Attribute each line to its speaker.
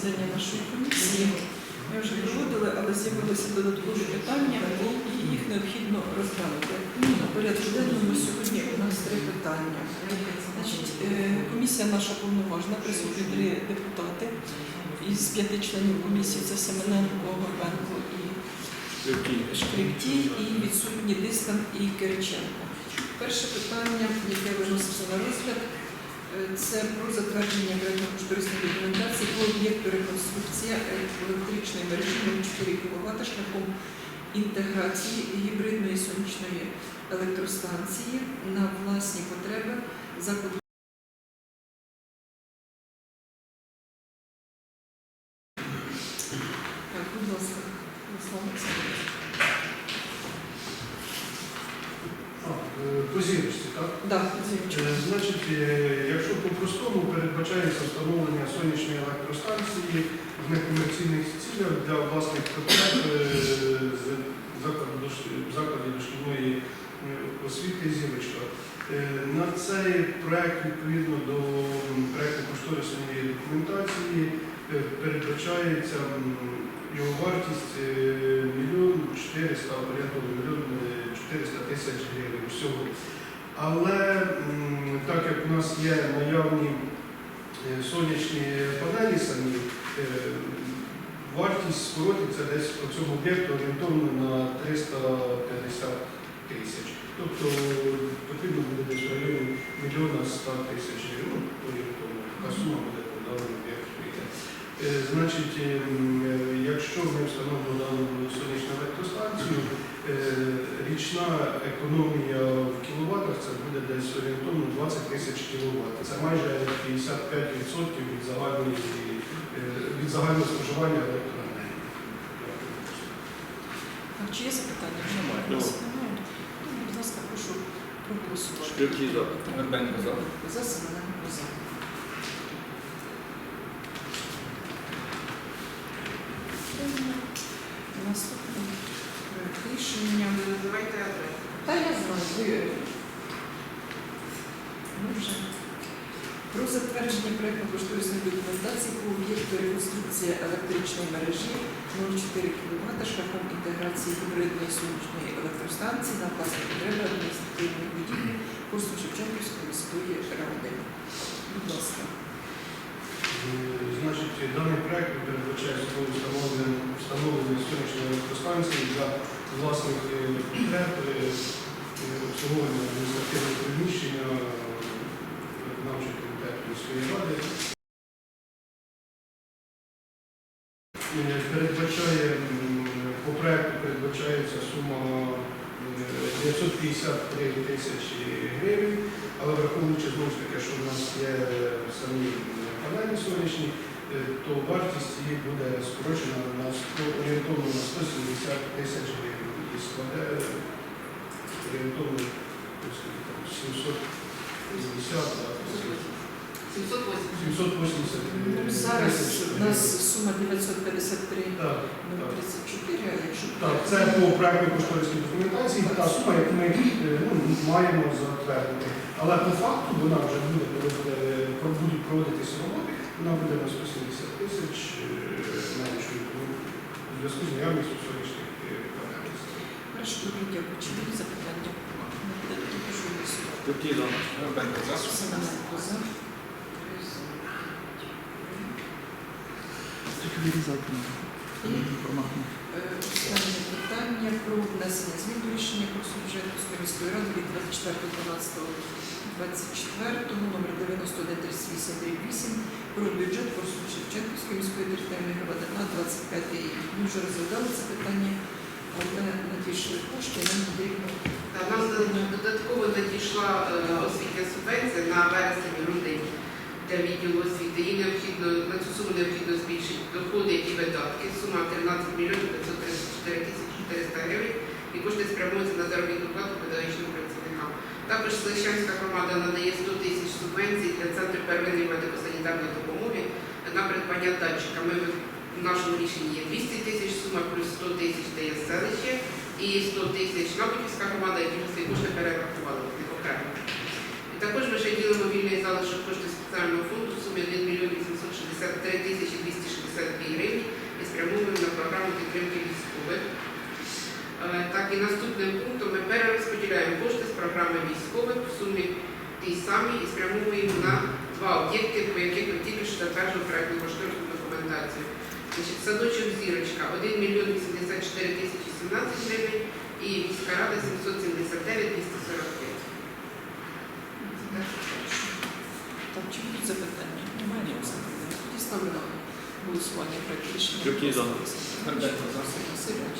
Speaker 1: засідання нашої комісії. Ми вже проводили, але з'явилися додаткові питання, і їх необхідно розглянути. На порядку денному сьогодні у нас три питання. Значить, е, комісія наша повноважна, присутні три депутати. Із п'яти членів комісії це Семененко, Горбенко і Шкриптій, і відсутні Дискан і Кириченко. Перше питання, яке виноситься на розгляд, це про затвердження проєктно-кошторисної документації по об'єкту реконструкція електричної мережі на 4 кВт шляхом інтеграції гібридної сонячної електростанції на власні потреби закладу. Так, будь ласка, Руслан Олександрович.
Speaker 2: А, е, По зірочці, так?
Speaker 1: Да.
Speaker 2: Е, Значить, е, якщо по-простому передбачається встановлення сонячної електростанції в некомерційних цілях для власних потреб е, з закладу дош- закладів дошкільної е, освіти зірочка. Е, На цей проект відповідно до проекту кошторисної документації е, передбачається м, його вартість е, мільйон 400, орієнтовно мільйон е, 400 тисяч гривень всього. Але так як у нас є наявні е, сонячні панелі самі, е, вартість скоротиться десь по цьому об'єкту орієнтовно на 350 тисяч. Тобто потрібно буде десь в районі мільйона 100 тисяч гривень, ну, така сума буде по даному об'єкту. Е, Значить, е, е, якщо ми встановимо дану сонячну електростанцію, е, річна економія в кіловатах це буде десь орієнтовно 20 тисяч кіловат. Це майже 55% від загальної е, від загального споживання електроенергії.
Speaker 1: Чи є запитання? Немає.
Speaker 3: Немає.
Speaker 1: Немає. Ну, Будь ласка, прошу проголосувати.
Speaker 3: Горбенко за.
Speaker 1: За Семененко за. Наступне проект рішення.
Speaker 4: Називайте адресу.
Speaker 1: Та я знаю, вже про затвердження проєктно-кошторисної документації по об'єкту реконструкція електричної мережі 0,4 кВт шляхом інтеграції гібридної сонячної електростанції на власні потреби адміністративної будівлі Курсу Шевченківської міської ради. Будь ласка.
Speaker 2: Е, Значить, даний проект передбачає собою встановлення, встановлення сонячної електростанції для власних е, потреб, е, е, обслуговування адміністративного приміщення е, виконавчого комітету міської ради. Е, Передбачає, по проекту передбачається сума е, 953 тисячі гривень, але враховуючи знову ж таки, що в нас є самі панелі сонячні, е, то вартість її буде скорочена на орієнтовно на 170 тисяч гривень. І складе орієнтовно ну, скільки там, 750, да,
Speaker 4: 780.
Speaker 2: 780
Speaker 1: Ну, Зараз у нас сума 953
Speaker 2: Так,
Speaker 1: ну,
Speaker 2: так.
Speaker 1: 34, а якщо
Speaker 2: Так, це по проекту кошторисній документації, та сума, яку ми е, ну, маємо затвердити. Але по факту вона вже буде, коли буде, коли будуть проводитися роботи, вона буде на 170 тисяч е, меншою тому у зв'язку з наявністю сонячних е, панелей.
Speaker 1: Хорошо, добре, дякую. Чи були запитання? Не буде, тоді прошу голосувати.
Speaker 3: За. Горбенко за.
Speaker 1: Семененко за.
Speaker 5: Тільки вирізати форматно.
Speaker 1: е, останнє питання про внесення змін до рішення Корсунженківської міської ради від 24.12.24 номер 9138 про бюджет Корсун Шевченківської міської територіальної громади на 25 рік. Ми вже розглядали це питання, але надійшли кошти, нам потрібно
Speaker 4: Нам додатково надійшла е, освітня субвенція на вересень-грудень для відділу освіти. Їй необхідно на цю суму необхідно збільшити доходи і видатки. Сума 13 мільйонів 534 тисячі 400 гривень. І кошти спрямуються на заробітну плату педагогічним працівникам. Також Селищанська громада надає 100 тисяч субвенцій для центру первинної медико-санітарної допомоги на придбання датчика. Ми в нашому рішенні є 200 тисяч, сума плюс 100 тисяч дає селище і 100 тисяч Набутівська громада, які вже кошти перерахували окремо. Також ми ще ділимо вільний залишок кошти спеціального фонду в сумі 1 мільйон 863 тисячі 262 гривні і спрямовуємо на програму підтримки військових. Е, так і наступним пунктом ми перерозподіляємо кошти з програми військових в сумі тій самій і спрямовуємо на два об'єкти, по яких ми тільки що затверджуємо проєктну кошторисну документацію. Значить, Садочок зірочка 1 мільйон 84 тисячі 17 гривень і війська рада 779
Speaker 1: 240 голосування проект рішення.
Speaker 3: Крюків за.
Speaker 1: Гербенко. Васильович